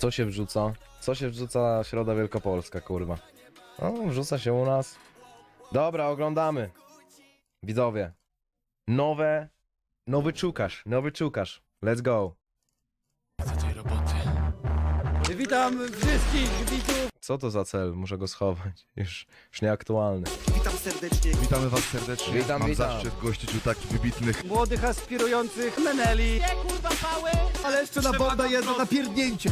Co się wrzuca? Co się wrzuca Środa Wielkopolska, kurwa? No, wrzuca się u nas. Dobra, oglądamy. Widzowie. Nowe... Nowy czukasz, nowy czukasz. Let's go. Witam wszystkich widzów. Co to za cel? Muszę go schować. Już, już nieaktualny. Serdecznie. Witamy Was serdecznie. Witam, Mam witam. zaszczyt gościć u takich wybitnych. Młodych, aspirujących meneli. Nie kurwa pały! Ale jeszcze na bonda jedno na pierdnięcie.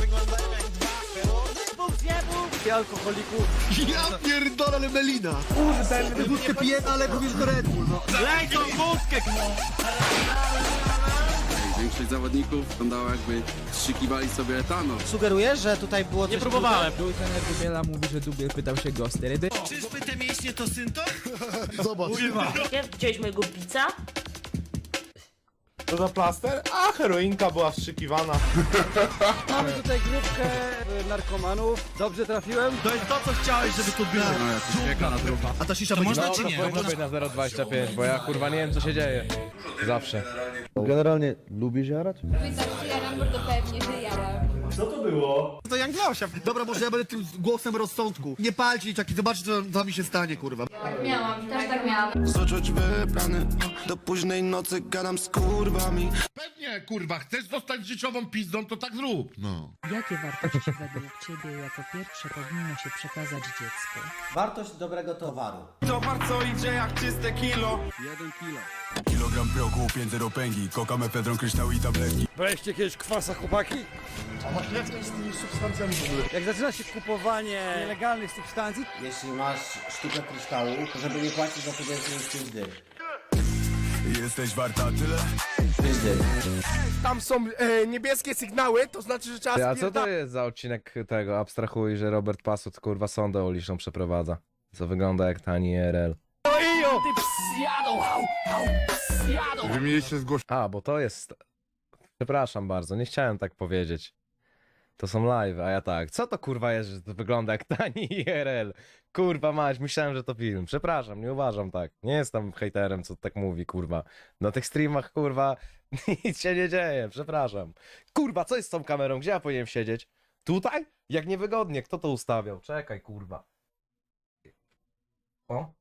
I alkoholików. Ja pierdolę, ale melina. Kurde, wódkę piję, ale powiedz do Red Bull, no. Większość zawodników wyglądało jakby strzykiwali sobie etanol. Sugerujesz, że tutaj było coś Nie próbowałem. Był trener Dubiela, mówi, że Dubiel pytał się go o sterydy. Gdzie widziałeś mojego bica? To za plaster? A, heroinka była wstrzykiwana. Mamy tutaj grupkę e, narkomanów. Dobrze trafiłem? No jakoś wieka na trupa. A ta sisza będzie... No, to powinno być na 0,25, bo ja kurwa nie wiem co się dzieje. Zawsze. Generalnie lubisz jarać? Jaram, to pewnie, że jaram. To Jan Klausia. Dobra, może ja będę tym głosem rozsądku. Nie palcie taki, zobaczcie co z wami się stanie, kurwa. Tak miałam, też tak miałam. Zacząć wybrany Do późnej nocy gadam z kurwami Kurwa, chcesz zostać życiową pizdą, to tak zrób. No. Jakie wartości według Ciebie jako pierwsze powinno się przekazać dziecku? Wartość dobrego towaru. Towar co idzie jak czyste kilo. Jeden kilo. Kilogram prochu, 5 zero pęgi, koka mefedron, kryształ i tabletki. Braliście kiedyś kwasa, chłopaki? A masz jak z tymi substancjami w ogóle? Jak zaczyna się kupowanie nielegalnych substancji, Jeśli masz sztukę kryształu, to żeby nie płacić za to więcej niż 5 dych. Jesteś warta tyle? 5 dych. Tam są e, niebieskie sygnały, to znaczy, że trzeba Ty, a co to spierdalać. jest za odcinek tego? Abstrahuj, że Robert Pasut kurwa sondę uliczną przeprowadza. Co wygląda jak tani IRL. Wymieniliście zgłoszenie. A, bo to jest... Przepraszam bardzo, nie chciałem tak powiedzieć. To są live, a ja tak. Co to kurwa jest, że to wygląda jak tani IRL? Kurwa mać, myślałem, że to film. Przepraszam, nie uważam tak. Nie jestem hejterem, co tak mówi, kurwa. Na tych streamach, kurwa, nic się nie dzieje, przepraszam. Kurwa, co jest z tą kamerą? Gdzie ja powinienem siedzieć? Tutaj? Jak niewygodnie, kto to ustawiał? Czekaj, kurwa. O?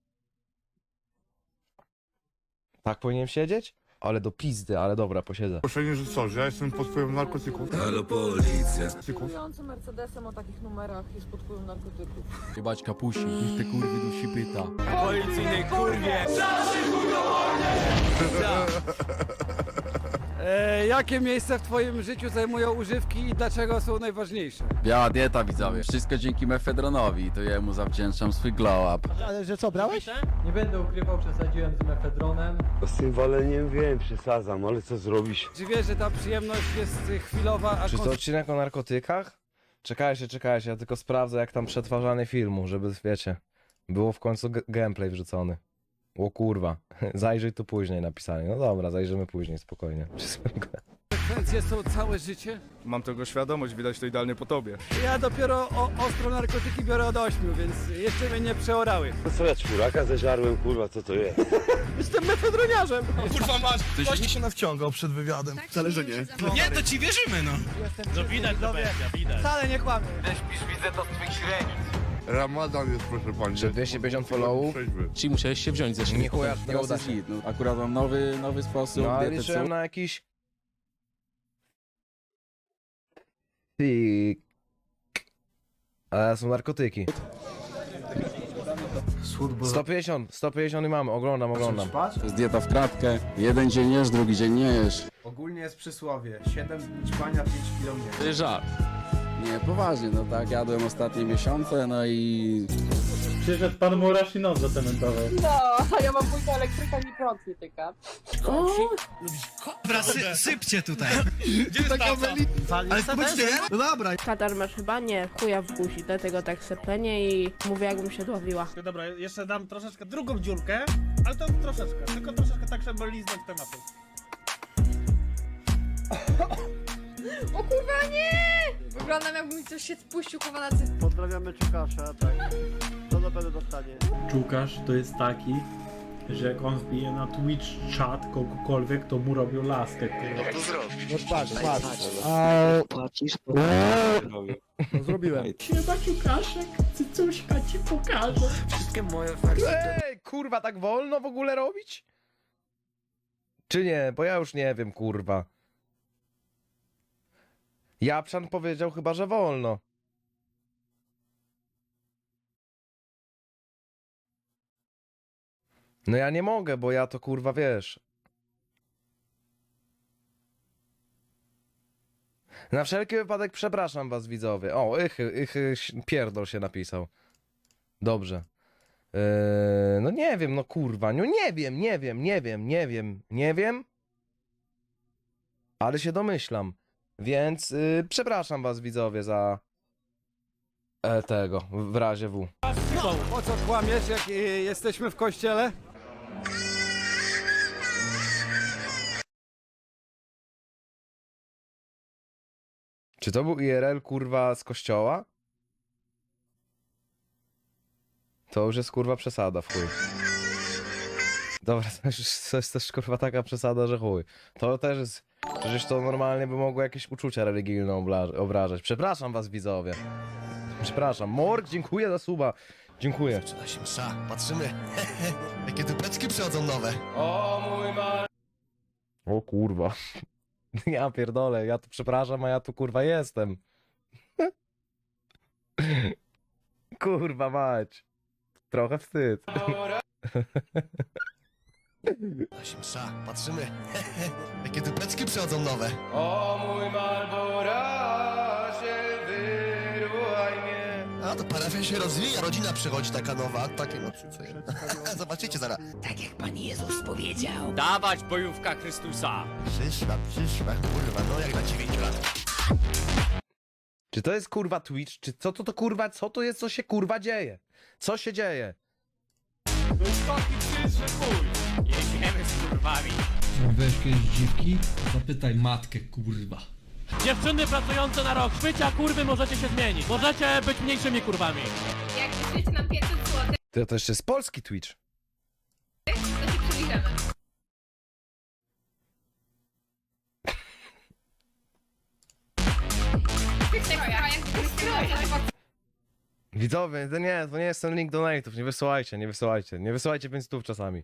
Tak powinienem siedzieć? Ale do pizdy, ale dobra, posiedzę. Zgłoszenie, że co, że ja jestem pod wpływem narkotyków. Halo policja. Narkotyków. Mercedesem o takich numerach jest pod wpływem narkotyków. Jebać kapusi, niech te kurwy dusi pyta. policyjnej kurwie. E, jakie miejsce w twoim życiu zajmują używki i dlaczego są najważniejsze? Biała dieta widzowie. Wszystko dzięki mefedronowi. To jemu zawdzięczam swój glow up. Ale że co, brałeś? Nie będę ukrywał, przesadziłem z mefedronem. Z tym waleniem wiem, przesadzam, ale co zrobić? Czy wiesz, że ta przyjemność jest y, chwilowa, a Czy to odcinek o narkotykach? Czekajcie, czekajcie, ja tylko sprawdzę jak tam przetwarzanie filmu, żeby, wiecie, było w końcu g- gameplay wrzucony. O kurwa, zajrzyj tu później napisali. No dobra, zajrzymy później, spokojnie. konsekwencje są całe życie? Mam tego świadomość, widać to idealnie po tobie. Ja dopiero o, ostro narkotyki biorę od ośmiu, więc jeszcze mnie nie przeorały. To co ja czwóraka zeżarłem, kurwa, co to jest? Jestem mefedroniarzem. Kurwa masz, ktoś mi się nawciągał przed wywiadem. Wcale, że nie. Nie, to ci wierzymy, no. No widać, to widać. Wcale nie kłamię. Ramadan jest, proszę pani. Czy 250 followów? Czyli musiałeś się wziąć za Nie chuja, nie uda się. No, akurat mam nowy, nowy sposób. No ale liczyłem co? na jakiś... Ty... Ale są narkotyki. 150, 150 i mamy, oglądam, oglądam. To jest dieta w kratkę. Jeden dzień jesz, drugi dzień nie jesz. Ogólnie jest przysłowie. 7 dni ćpania, 5 kilo mnie. To jest żart. Nie, poważnie, no tak, jadłem ostatnie miesiące, no i Przyszedł pan murarz i noc zacementował. No, a ja mam pójdę elektryka, mi prąd nie tyka. sypcie tutaj. Taka melina. Ale zobaczcie, no dobra. Katar masz chyba? Nie, chuja w buzi, dlatego tak seplenie i mówię jakbym się dławiła. Dobra, jeszcze dam troszeczkę drugą dziurkę, ale to troszeczkę, tylko troszeczkę tak, żeby liznąć tematu. O kurwa nie! Wyglądam jakby mi coś się spuścił kurwa na cyst. Pozdrawiamy Czukasza, tak. To na pewno dostanie. Czukasz to jest taki, że jak on wbije na Twitch chat kogokolwiek, to mu robią laskę. No patrz, patrz. No zrobiłem. Siema ciukaszek, cycuszka ci pokażę. Ej, kurwa, tak wolno w ogóle robić? Czy nie? Bo ja już nie wiem, kurwa. Japszan powiedział chyba, że wolno. No ja nie mogę, bo ja to kurwa wiesz. Na wszelki wypadek przepraszam was widzowie. O, Ichy, Ichy pierdol się napisał. Dobrze. Eee, no nie wiem, no kurwa, no nie wiem, nie wiem, nie wiem, nie wiem, nie wiem. Ale się domyślam. Więc y, przepraszam was widzowie za e, tego, w razie W. Po co kłamiesz, jak y, jesteśmy w kościele? Czy to był IRL kurwa z kościoła? To już jest kurwa przesada w chuj. Dobra, to, już, to jest też kurwa taka przesada, że chuj. To też jest. Przecież to normalnie by mogło jakieś uczucia religijne obla- obrażać. Przepraszam was widzowie. Przepraszam. Morg, dziękuję za suba. Dziękuję. Zaczyna się msza, patrzymy. Jakie dupeczki przychodzą nowe. O kurwa. Ja pierdolę, ja tu przepraszam, a ja tu kurwa jestem. Kurwa mać. Trochę wstyd. Się msza, patrzymy. Jakie dupeczki przychodzą nowe. O mój Malborasie, wyrwaj mnie. A to parafia się rozwija, rodzina przychodzi taka nowa, takie no co ja. Zobaczycie zaraz. Dawać bojówka Chrystusa! Przyszła, przyszła, kurwa, no jak na 9 lat. Czy to jest kurwa Twitch? Czy co to to kurwa, co to jest, co się kurwa dzieje? Co się dzieje? Jedziemy z kurwami. Weź kiedyś dziwki, zapytaj matkę, kurwa. Dziewczyny pracujące na rok, szwycia kurwy możecie się zmienić. Możecie być mniejszymi kurwami. Jak wyślecie nam 500 zł, To, to jeszcze jest polski Twitch. to się przeliczymy. Widzowie, to nie, to nie jest ten link donate'ów, nie wysyłajcie, nie wysyłajcie, nie wysyłajcie 5 stów czasami.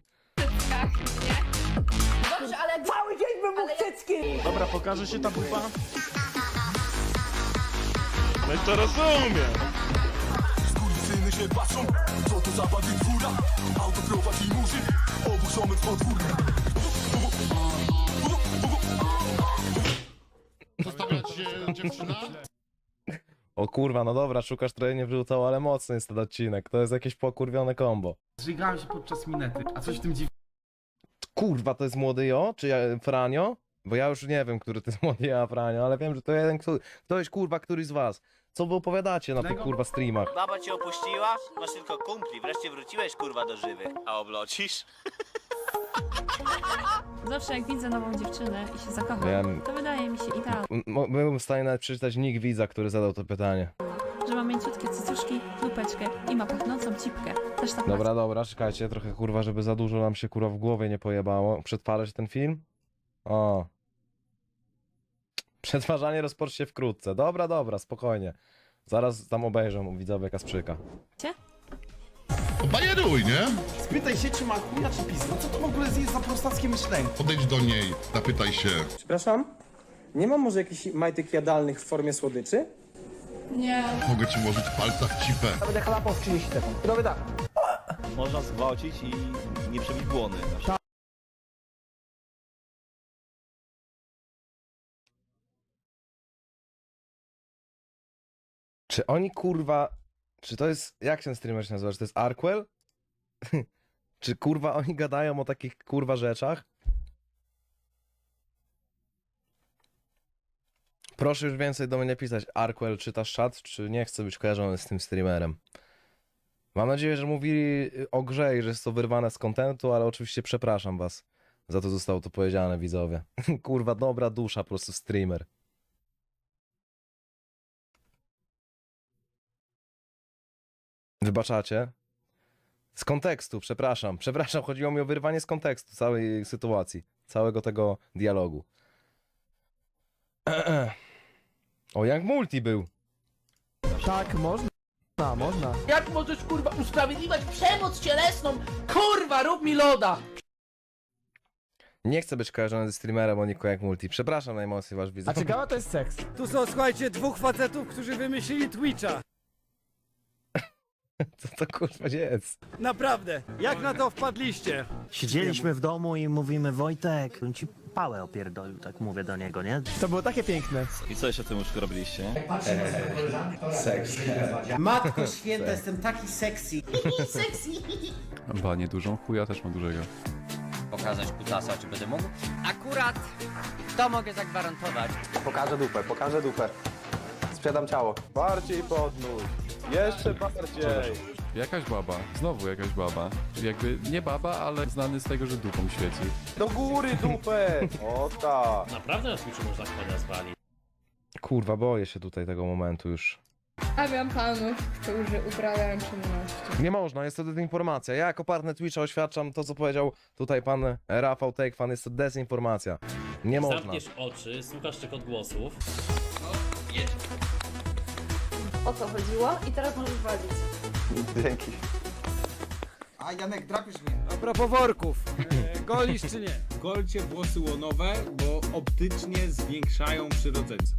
Dobra, pokaże się ta pupa? Skurwysyny się patrzą, co to za bagi dwóra Auto prowadzi murzyn, oburzony w podwór O kurwa, no dobra, szukasz trochę nie wrzucał, ale mocny jest ten odcinek. To jest jakieś pokurwione kombo. Zżygałem się podczas minety, a coś w tym dziwnym. Kurwa, to jest młody Jo, czy ja, Franio? Bo ja już nie wiem, który to jest młody Jo, a Franio, ale wiem, że to jeden, kto, to jest kurwa któryś z was. Co wy opowiadacie na tych kurwa streamach? Baba cię opuściła? Masz tylko kumpli, wreszcie wróciłeś kurwa do żywych. A oblocisz? Zawsze jak widzę nową dziewczynę i się zakocham, Wiem. to wydaje mi się idealne, M- mo- Byłem w stanie nawet przeczytać nick widza, który zadał to pytanie. że ma mięciutkie cycuszki, dupeczkę i ma pachnącą cipkę. Też tak Dobra, dobra, czekajcie trochę kurwa, żeby za dużo nam się kurwa w głowie nie pojebało. Przetwarzać ten film? O. Przetwarzanie rozpocznie się wkrótce. Dobra, dobra, spokojnie. Zaraz tam obejrzą widzowie Kasprzyka. Bajeruj, nie? Spytaj się, czy ma chuja, czy pizda. Co to w ogóle jest za prostackie myślenie? Podejdź do niej, zapytaj się. Przepraszam? Nie ma może jakichś majtek jadalnych w formie słodyczy? Nie. Mogę ci włożyć w palcach cipę. Będę chlapał w 30 sekund. Robię tak. Można zgwałcić i nie przebić błony. Czy oni kurwa. Czy to jest. Jak ten streamer się nazywa? Czy to jest Arkwell? Czy kurwa oni gadają o takich kurwa rzeczach? Proszę już więcej do mnie pisać. Arkwell, czytasz czat, czy nie chcę być kojarzony z tym streamerem? Mam nadzieję, że mówili o grze i że jest to wyrwane z kontentu, ale oczywiście przepraszam was. Za to zostało to powiedziane, widzowie. kurwa, dobra dusza, po prostu streamer. Wybaczacie? Z kontekstu, przepraszam. Przepraszam, chodziło mi o wyrwanie z kontekstu całej sytuacji, całego tego dialogu. O, jak multi był. Tak, można. Można. Jak możesz kurwa usprawiedliwiać przemoc cielesną? Kurwa, rób mi loda! Nie chcę być kojarzony ze streamerem o Niku jak multi. Przepraszam najmocniej wasz widzów. to jest seks. Tu są, słuchajcie, dwóch facetów, którzy wymyślili Twitcha. Co to kurwa jest? Naprawdę. Jak na to wpadliście? Siedzieliśmy w domu i mówimy, Wojtek, bym ci pałę opierdolił, tak mówię do niego, nie? To było takie piękne. I co jeszcze tym już robiliście? Matko święta, jestem taki sexy. Ba, niedużą, chuja też ma dużego. Pokazać kutasa, czy będę mógł? Akurat to mogę zagwarantować. Pokażę dupę, pokażę dupę. Sprzedam ciało. Bardziej podnóż. Jeszcze bardziej. Jakaś baba, znowu jakaś baba. Jakby nie baba, ale znany z tego, że dupą świeci. Do góry dupę. O tak. Naprawdę na Twitchu można konia zwalić. Kurwa, boję się tutaj tego momentu już. Stawiam panów, którzy uprawiają czynności. Nie można, jest to dezinformacja. Ja jako partner Twitcha oświadczam to, co powiedział tutaj pan Rafał Takefan, jest to dezinformacja. Nie można. oczy, słuchasz tych odgłosów. O co chodziło? I teraz możesz walić. Dzięki. A Janek, drapisz mnie. A propos worków. E, golisz czy nie? Golcie włosy łonowe, bo optycznie zwiększają przyrodzeńce.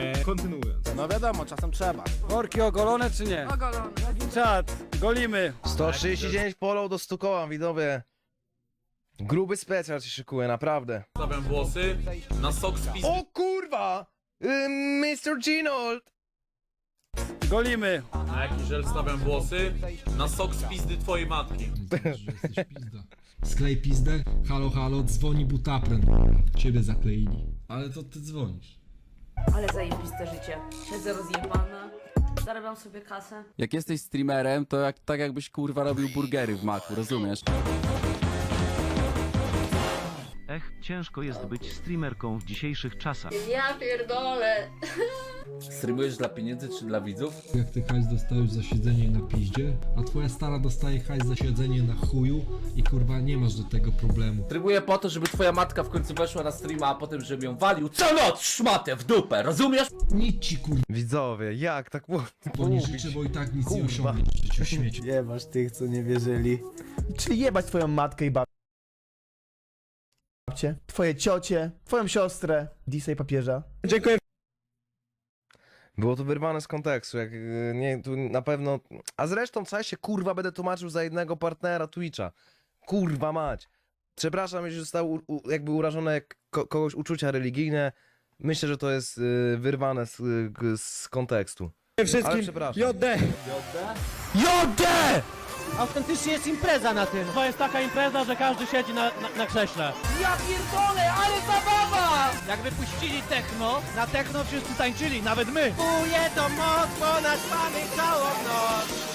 E, kontynuując. No wiadomo, czasem trzeba. Worki ogolone czy nie? Ogolony. Czad, golimy. 139 polą do Stukoła, widowie. Gruby specjal się szykuje, naprawdę. Stawiam włosy na sok z. O kurwa! Ym, Mr. Ginold! Golimy. Na jaki żel stawiam włosy? Na sok z pizdy twojej matki. Sklej pizdę, halo halo, dzwoni butapren. Ciebie zakleili. Ale to ty dzwonisz. Ale zajebiste życie. Siedzę rozjebana, zarabiam sobie kasę. Jak jesteś streamerem, to jak, tak jakbyś kurwa robił burgery w maku, rozumiesz? Ech, ciężko jest być streamerką w dzisiejszych czasach. Ja pierdolę. Streamujesz dla pieniędzy czy dla widzów? Jak ty hajs dostajesz za siedzenie na piździe, a twoja stara dostaje hajs za siedzenie na chuju i kurwa nie masz do tego problemu. Trybuję po to, żeby twoja matka w końcu weszła na streama, a potem żebym ją walił co noc szmatę w dupę, rozumiesz? Nic ci kurwa Widzowie, jak tak było? nie życzę, bo i tak nic nie Kurwa. osiągniesz w życiu śmieci. Nie masz tych, co nie wierzyli. Czyli jebać twoją matkę i babcię, twoje ciocie, twoją siostrę, Disej papieża. Dziękuję. Było to wyrwane z kontekstu, jak y, nie, tu na pewno... A zresztą, co ja się kurwa będę tłumaczył za jednego partnera Twitcha? Kurwa mać. Przepraszam, jeśli zostały u, u, jakby urażone ko kogoś uczucia religijne. Myślę, że to jest y, wyrwane z, y, z kontekstu. Ale Wszystkim przepraszam. JD! JD! Autentycznie jest impreza na tym. To jest taka impreza, że każdy siedzi na, na, na krześle. Ja pierdolę, ale zabawa! Jak wypuścili techno, na techno wszyscy tańczyli, nawet my. Buje to moc, bo nas mamy całą noc.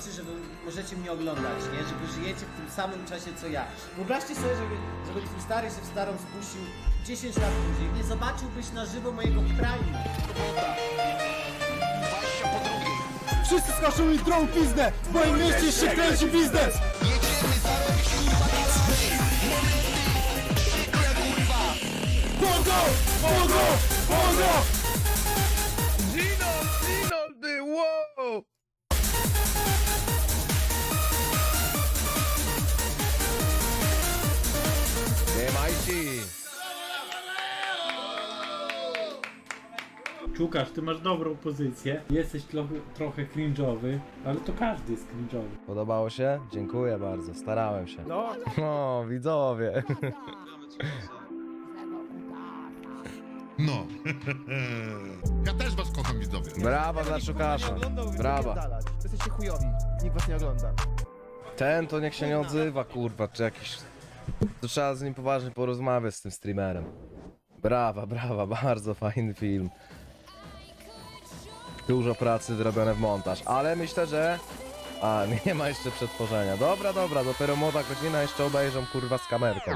Zazdroszczę, że wy możecie mnie oglądać, nie? Że wy żyjecie w tym samym czasie co ja. Wyobraźcie sobie, żeby, żeby twój stary się w starą spuścił 10 lat później. Nie zobaczyłbyś na żywo mojego prime. Wszyscy skoczą mi drą pizdę! W moim mieście się kręci biznes! Pogo! Pogo! Pogo! Demajci! Łukasz, ty masz dobrą pozycję. Jesteś trochę, trochę cringe'owy, ale to każdy jest cringe'owy. Podobało się? Dziękuję bardzo, starałem się. No, O, widzowie. No. ja też was kocham widzowie. Brawa dla Czukasza. Brawa. Jesteście chujowi. Nikt was nie ogląda. Ten to niech się nie odzywa, kurwa, czy jakiś... To trzeba z nim poważnie porozmawiać z tym streamerem. Brawa, brawa, bardzo fajny film. Dużo pracy wyrobione w montaż, ale myślę, że... A, nie ma jeszcze przetworzenia. Dobra, dobra, dopiero młoda godzina jeszcze obejrzą kurwa z kamerką.